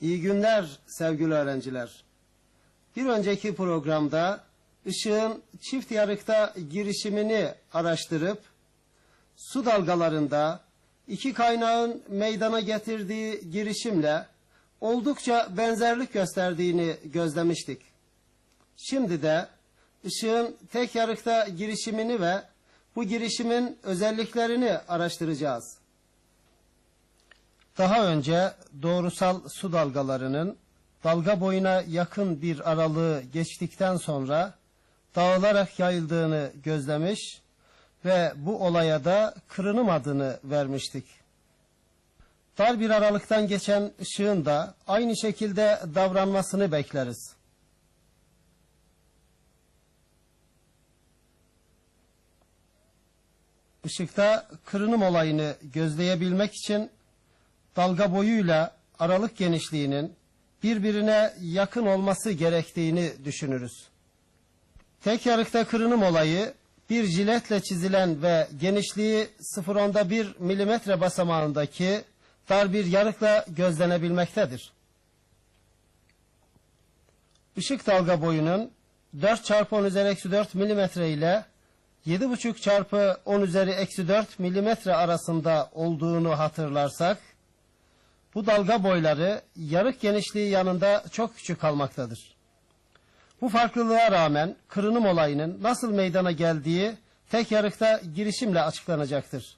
İyi günler sevgili öğrenciler. Bir önceki programda ışığın çift yarıkta girişimini araştırıp su dalgalarında iki kaynağın meydana getirdiği girişimle oldukça benzerlik gösterdiğini gözlemiştik. Şimdi de ışığın tek yarıkta girişimini ve bu girişimin özelliklerini araştıracağız. Daha önce doğrusal su dalgalarının dalga boyuna yakın bir aralığı geçtikten sonra dağılarak yayıldığını gözlemiş ve bu olaya da kırınım adını vermiştik. Dar bir aralıktan geçen ışığın da aynı şekilde davranmasını bekleriz. Işıkta kırınım olayını gözleyebilmek için dalga boyuyla aralık genişliğinin birbirine yakın olması gerektiğini düşünürüz. Tek yarıkta kırınım olayı bir jiletle çizilen ve genişliği 0.1 milimetre basamağındaki dar bir yarıkla gözlenebilmektedir. Işık dalga boyunun 4 çarpı 10 üzeri eksi 4 milimetre ile 7,5 çarpı 10 üzeri eksi 4 milimetre arasında olduğunu hatırlarsak, bu dalga boyları yarık genişliği yanında çok küçük kalmaktadır. Bu farklılığa rağmen kırınım olayının nasıl meydana geldiği tek yarıkta girişimle açıklanacaktır.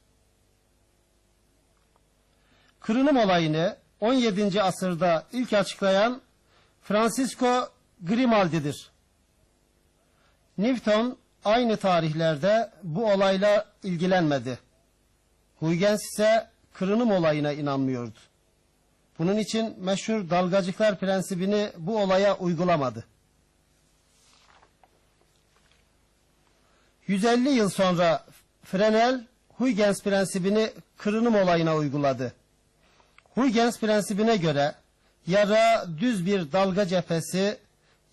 Kırınım olayını 17. asırda ilk açıklayan Francisco Grimaldi'dir. Newton aynı tarihlerde bu olayla ilgilenmedi. Huygens ise kırınım olayına inanmıyordu. Bunun için meşhur dalgacıklar prensibini bu olaya uygulamadı. 150 yıl sonra Fresnel Huygens prensibini kırınım olayına uyguladı. Huygens prensibine göre yara düz bir dalga cephesi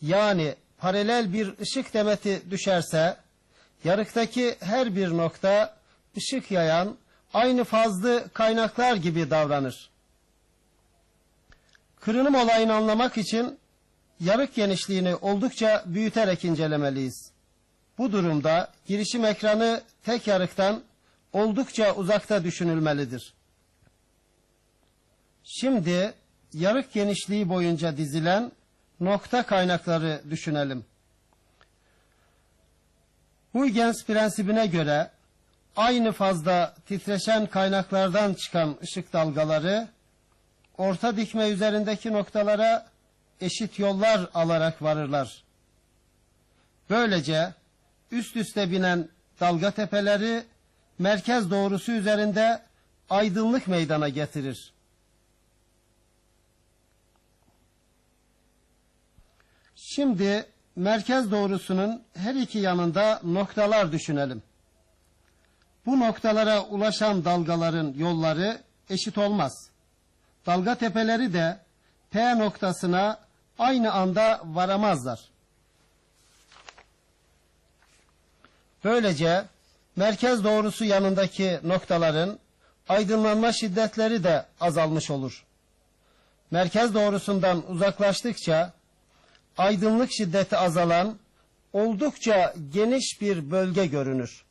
yani paralel bir ışık demeti düşerse yarıktaki her bir nokta ışık yayan aynı fazlı kaynaklar gibi davranır. Kırınım olayını anlamak için yarık genişliğini oldukça büyüterek incelemeliyiz. Bu durumda girişim ekranı tek yarıktan oldukça uzakta düşünülmelidir. Şimdi yarık genişliği boyunca dizilen nokta kaynakları düşünelim. Huygens prensibine göre aynı fazda titreşen kaynaklardan çıkan ışık dalgaları orta dikme üzerindeki noktalara eşit yollar alarak varırlar. Böylece üst üste binen dalga tepeleri merkez doğrusu üzerinde aydınlık meydana getirir. Şimdi merkez doğrusunun her iki yanında noktalar düşünelim. Bu noktalara ulaşan dalgaların yolları eşit olmaz. Dalga tepeleri de P noktasına aynı anda varamazlar. Böylece merkez doğrusu yanındaki noktaların aydınlanma şiddetleri de azalmış olur. Merkez doğrusundan uzaklaştıkça aydınlık şiddeti azalan oldukça geniş bir bölge görünür.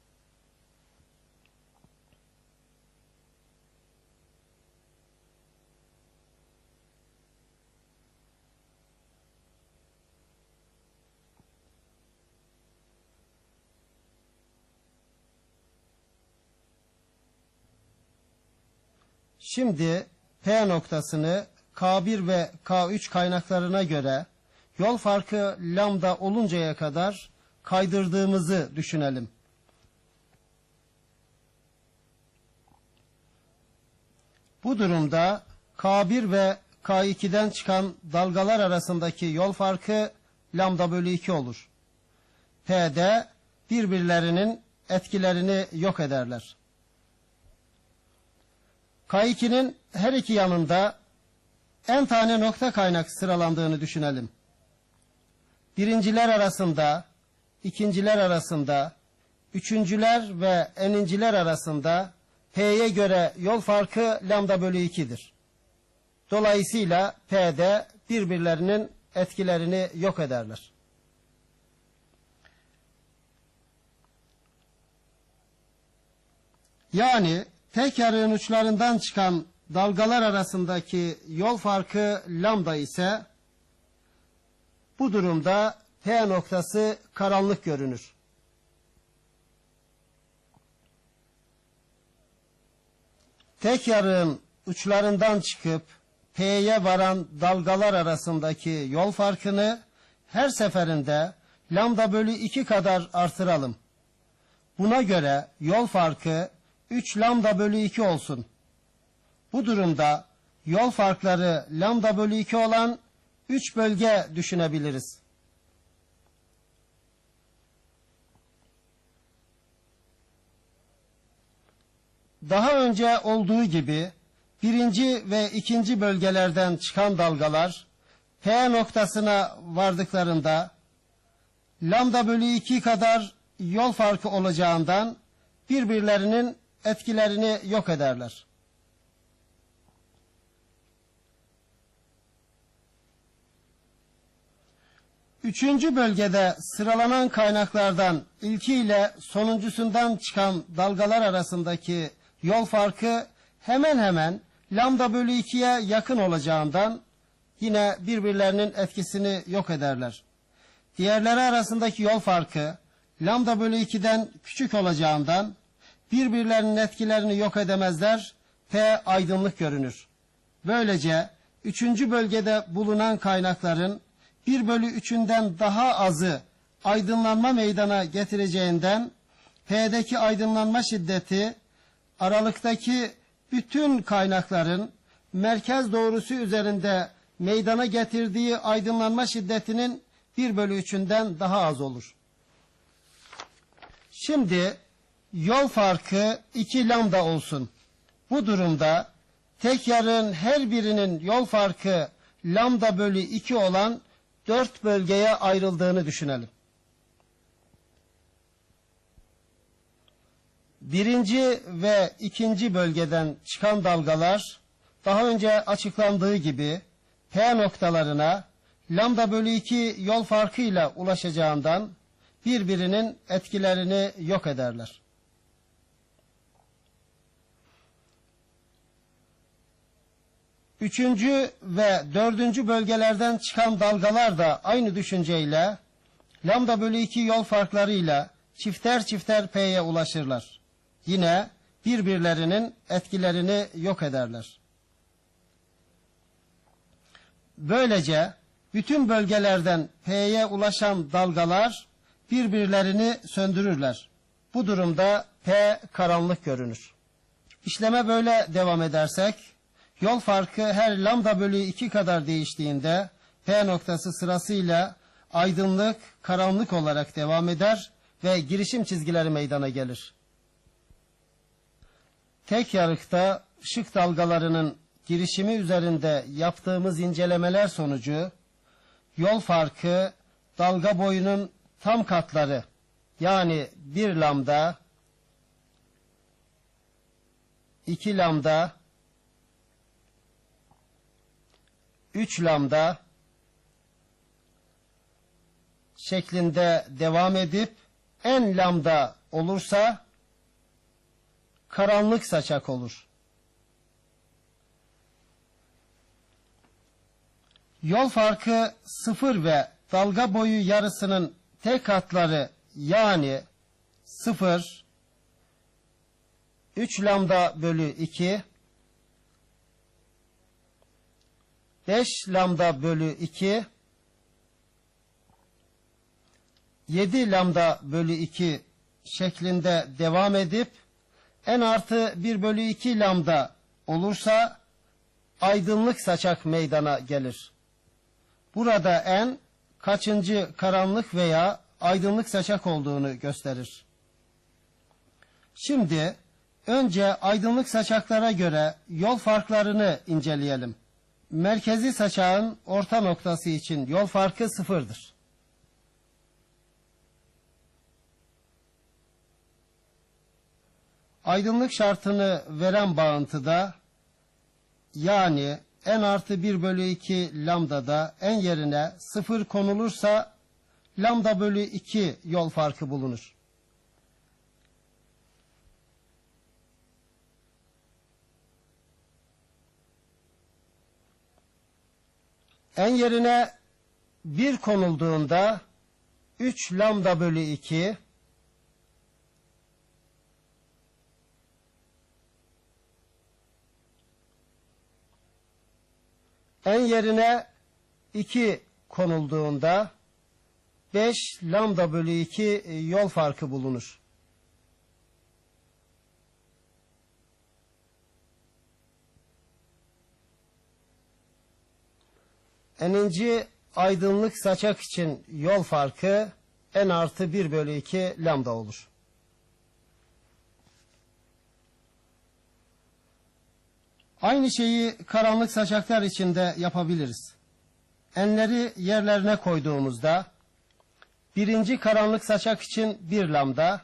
Şimdi P noktasını K1 ve K3 kaynaklarına göre yol farkı lambda oluncaya kadar kaydırdığımızı düşünelim. Bu durumda K1 ve K2'den çıkan dalgalar arasındaki yol farkı lambda bölü 2 olur. P'de birbirlerinin etkilerini yok ederler. K2'nin her iki yanında en tane nokta kaynak sıralandığını düşünelim. Birinciler arasında, ikinciler arasında, üçüncüler ve eninciler arasında P'ye göre yol farkı lambda bölü 2'dir. Dolayısıyla P'de birbirlerinin etkilerini yok ederler. Yani tek yarığın uçlarından çıkan dalgalar arasındaki yol farkı lambda ise bu durumda P noktası karanlık görünür. Tek yarığın uçlarından çıkıp P'ye varan dalgalar arasındaki yol farkını her seferinde lambda bölü 2 kadar artıralım. Buna göre yol farkı 3 lambda bölü 2 olsun. Bu durumda yol farkları lambda bölü 2 olan 3 bölge düşünebiliriz. Daha önce olduğu gibi birinci ve ikinci bölgelerden çıkan dalgalar P noktasına vardıklarında lambda bölü 2 kadar yol farkı olacağından birbirlerinin etkilerini yok ederler. Üçüncü bölgede sıralanan kaynaklardan ilkiyle sonuncusundan çıkan dalgalar arasındaki yol farkı hemen hemen lambda bölü 2'ye yakın olacağından yine birbirlerinin etkisini yok ederler. Diğerleri arasındaki yol farkı lambda bölü 2'den küçük olacağından birbirlerinin etkilerini yok edemezler. P aydınlık görünür. Böylece üçüncü bölgede bulunan kaynakların bir bölü üçünden daha azı aydınlanma meydana getireceğinden P'deki aydınlanma şiddeti aralıktaki bütün kaynakların merkez doğrusu üzerinde meydana getirdiği aydınlanma şiddetinin bir bölü üçünden daha az olur. Şimdi yol farkı 2 lambda olsun. Bu durumda tek yarığın her birinin yol farkı lambda bölü 2 olan 4 bölgeye ayrıldığını düşünelim. Birinci ve ikinci bölgeden çıkan dalgalar daha önce açıklandığı gibi P noktalarına lambda bölü 2 yol farkıyla ulaşacağından birbirinin etkilerini yok ederler. Üçüncü ve dördüncü bölgelerden çıkan dalgalar da aynı düşünceyle lambda bölü 2 yol farklarıyla çifter çifter P'ye ulaşırlar. Yine birbirlerinin etkilerini yok ederler. Böylece bütün bölgelerden P'ye ulaşan dalgalar birbirlerini söndürürler. Bu durumda P karanlık görünür. İşleme böyle devam edersek, yol farkı her lambda bölü 2 kadar değiştiğinde P noktası sırasıyla aydınlık, karanlık olarak devam eder ve girişim çizgileri meydana gelir. Tek yarıkta ışık dalgalarının girişimi üzerinde yaptığımız incelemeler sonucu yol farkı dalga boyunun tam katları yani 1 lambda 2 lambda 3 lambda şeklinde devam edip en lambda olursa karanlık saçak olur. Yol farkı sıfır ve dalga boyu yarısının tek katları yani sıfır, 3 lambda bölü 2, 5 lambda bölü 2, 7 lambda bölü 2 şeklinde devam edip en artı 1 bölü 2 lambda olursa aydınlık saçak meydana gelir. Burada en kaçıncı karanlık veya aydınlık saçak olduğunu gösterir. Şimdi önce aydınlık saçaklara göre yol farklarını inceleyelim. Merkezi saçağın orta noktası için yol farkı sıfırdır. Aydınlık şartını veren bağıntıda yani n artı 1 bölü 2 lambdada n yerine 0 konulursa lambda bölü 2 yol farkı bulunur. N yerine 1 konulduğunda 3 lambda bölü 2 n yerine 2 konulduğunda 5 lambda bölü 2 yol farkı bulunur. N'inci aydınlık saçak için yol farkı n artı 1 bölü 2 lambda olur. Aynı şeyi karanlık saçaklar için de yapabiliriz. Enleri yerlerine koyduğumuzda birinci karanlık saçak için bir lambda,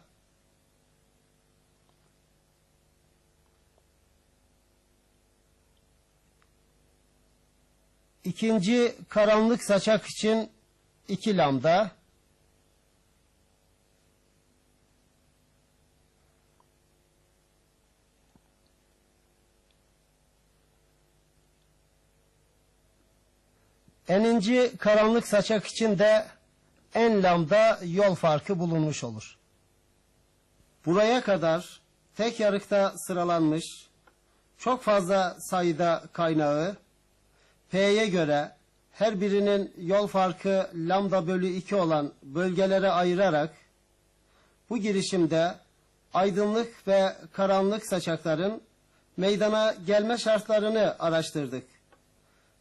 ikinci karanlık saçak için iki lambda, Eninci karanlık saçak için de en lambda yol farkı bulunmuş olur. Buraya kadar tek yarıkta sıralanmış çok fazla sayıda kaynağı P'ye göre her birinin yol farkı lambda bölü 2 olan bölgelere ayırarak bu girişimde aydınlık ve karanlık saçakların meydana gelme şartlarını araştırdık.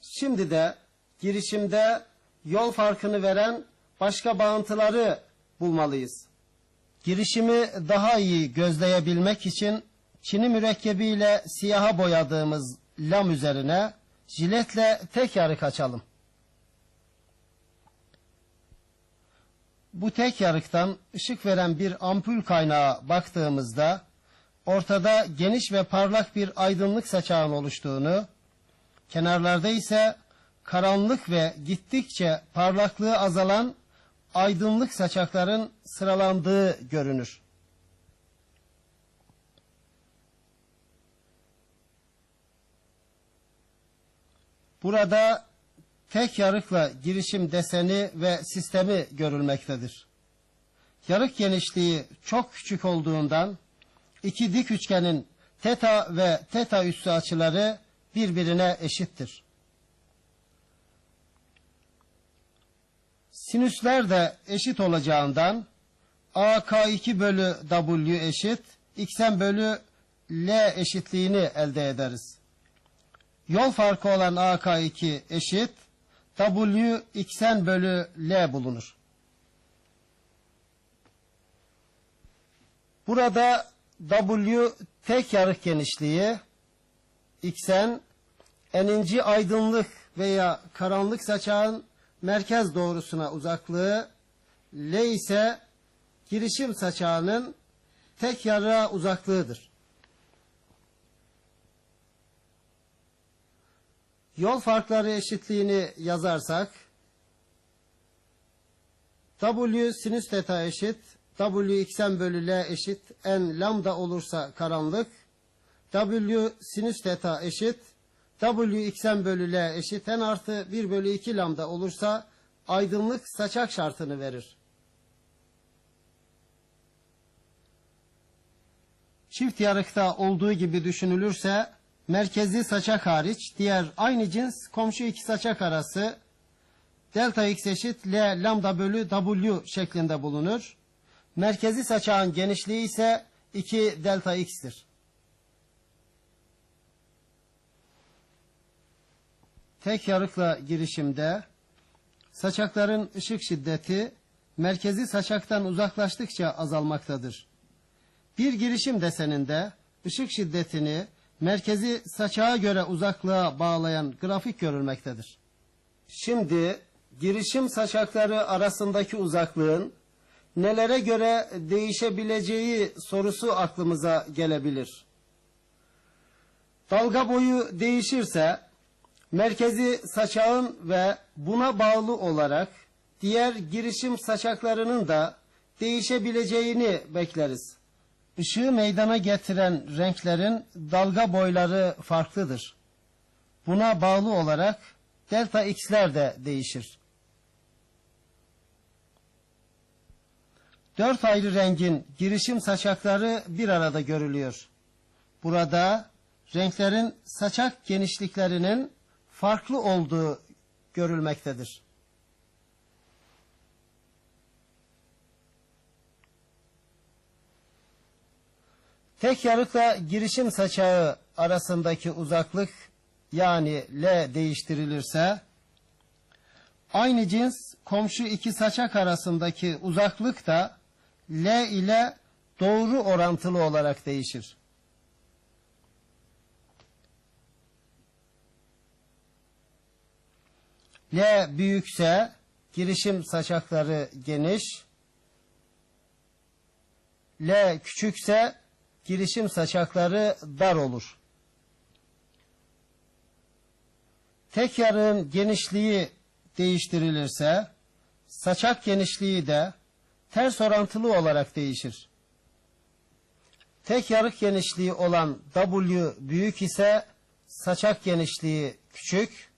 Şimdi de girişimde yol farkını veren başka bağıntıları bulmalıyız. Girişimi daha iyi gözleyebilmek için çini mürekkebiyle siyaha boyadığımız lam üzerine jiletle tek yarık açalım. Bu tek yarıktan ışık veren bir ampul kaynağa baktığımızda ortada geniş ve parlak bir aydınlık saçağın oluştuğunu, kenarlarda ise karanlık ve gittikçe parlaklığı azalan aydınlık saçakların sıralandığı görünür. Burada tek yarıkla girişim deseni ve sistemi görülmektedir. Yarık genişliği çok küçük olduğundan iki dik üçgenin teta ve teta üssü açıları birbirine eşittir. Sinüsler de eşit olacağından AK2 bölü W eşit xn bölü L eşitliğini elde ederiz. Yol farkı olan AK2 eşit W xn bölü L bulunur. Burada W tek yarık genişliği xn eninci aydınlık veya karanlık saçağın merkez doğrusuna uzaklığı, L ise girişim saçağının tek yarığa uzaklığıdır. Yol farkları eşitliğini yazarsak, W sinüs teta eşit, W xn bölü L eşit, n lambda olursa karanlık, W sinüs teta eşit, W xn bölü L eşit n artı 1 bölü 2 lambda olursa aydınlık saçak şartını verir. Çift yarıkta olduğu gibi düşünülürse merkezi saçak hariç diğer aynı cins komşu iki saçak arası delta x eşit L lambda bölü W şeklinde bulunur. Merkezi saçağın genişliği ise 2 delta x'tir. tek yarıkla girişimde saçakların ışık şiddeti merkezi saçaktan uzaklaştıkça azalmaktadır. Bir girişim deseninde ışık şiddetini merkezi saçağa göre uzaklığa bağlayan grafik görülmektedir. Şimdi girişim saçakları arasındaki uzaklığın nelere göre değişebileceği sorusu aklımıza gelebilir. Dalga boyu değişirse merkezi saçağın ve buna bağlı olarak diğer girişim saçaklarının da değişebileceğini bekleriz. Işığı meydana getiren renklerin dalga boyları farklıdır. Buna bağlı olarak delta x'ler de değişir. Dört ayrı rengin girişim saçakları bir arada görülüyor. Burada renklerin saçak genişliklerinin farklı olduğu görülmektedir. Tek yarıkla girişim saçağı arasındaki uzaklık yani L değiştirilirse aynı cins komşu iki saçak arasındaki uzaklık da L ile doğru orantılı olarak değişir. L büyükse girişim saçakları geniş. L küçükse girişim saçakları dar olur. Tek yarığın genişliği değiştirilirse saçak genişliği de ters orantılı olarak değişir. Tek yarık genişliği olan W büyük ise saçak genişliği küçük.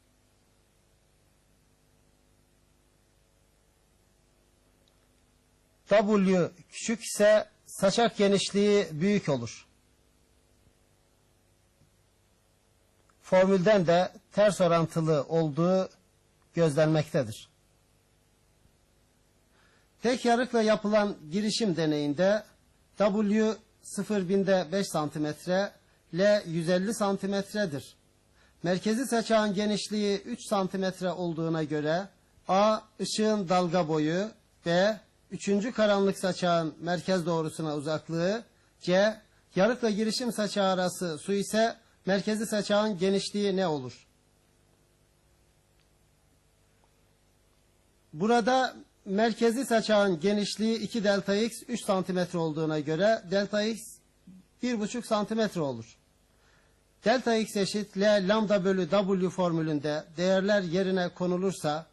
W küçük ise saçak genişliği büyük olur. Formülden de ters orantılı olduğu gözlenmektedir. Tek yarıkla yapılan girişim deneyinde W 0.0'binde 5 santimetre, L 150 santimetredir. Merkezi saçağın genişliği 3 santimetre olduğuna göre A ışığın dalga boyu, B üçüncü karanlık saçağın merkez doğrusuna uzaklığı, C yarıkla girişim saçağı arası su ise merkezi saçağın genişliği ne olur? Burada merkezi saçağın genişliği 2 delta x 3 santimetre olduğuna göre delta x 1,5 santimetre olur. Delta x eşit L lambda bölü W formülünde değerler yerine konulursa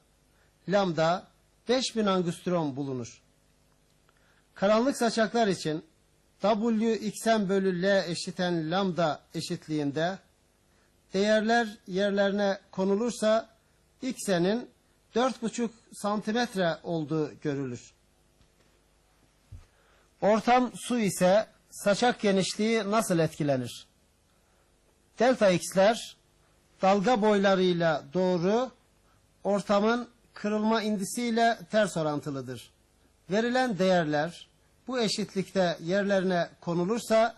lambda 5000 angstrom bulunur. Karanlık saçaklar için W bölü L eşiten lambda eşitliğinde değerler yerlerine konulursa xn'in 4,5 santimetre olduğu görülür. Ortam su ise saçak genişliği nasıl etkilenir? Delta x'ler dalga boylarıyla doğru ortamın kırılma indisiyle ters orantılıdır. Verilen değerler bu eşitlikte yerlerine konulursa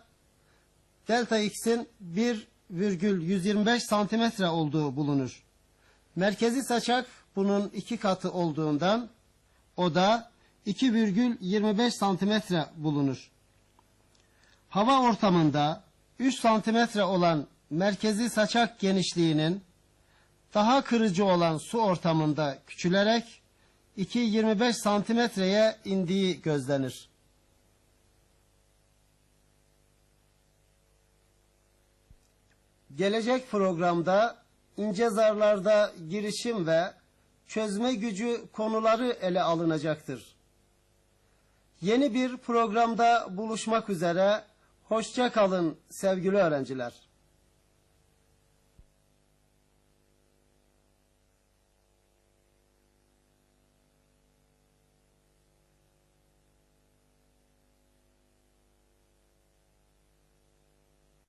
delta x'in 1,125 santimetre olduğu bulunur. Merkezi saçak bunun iki katı olduğundan o da 2,25 santimetre bulunur. Hava ortamında 3 santimetre olan merkezi saçak genişliğinin daha kırıcı olan su ortamında küçülerek 2,25 santimetreye indiği gözlenir. Gelecek programda ince zarlarda girişim ve çözme gücü konuları ele alınacaktır. Yeni bir programda buluşmak üzere. Hoşça kalın sevgili öğrenciler.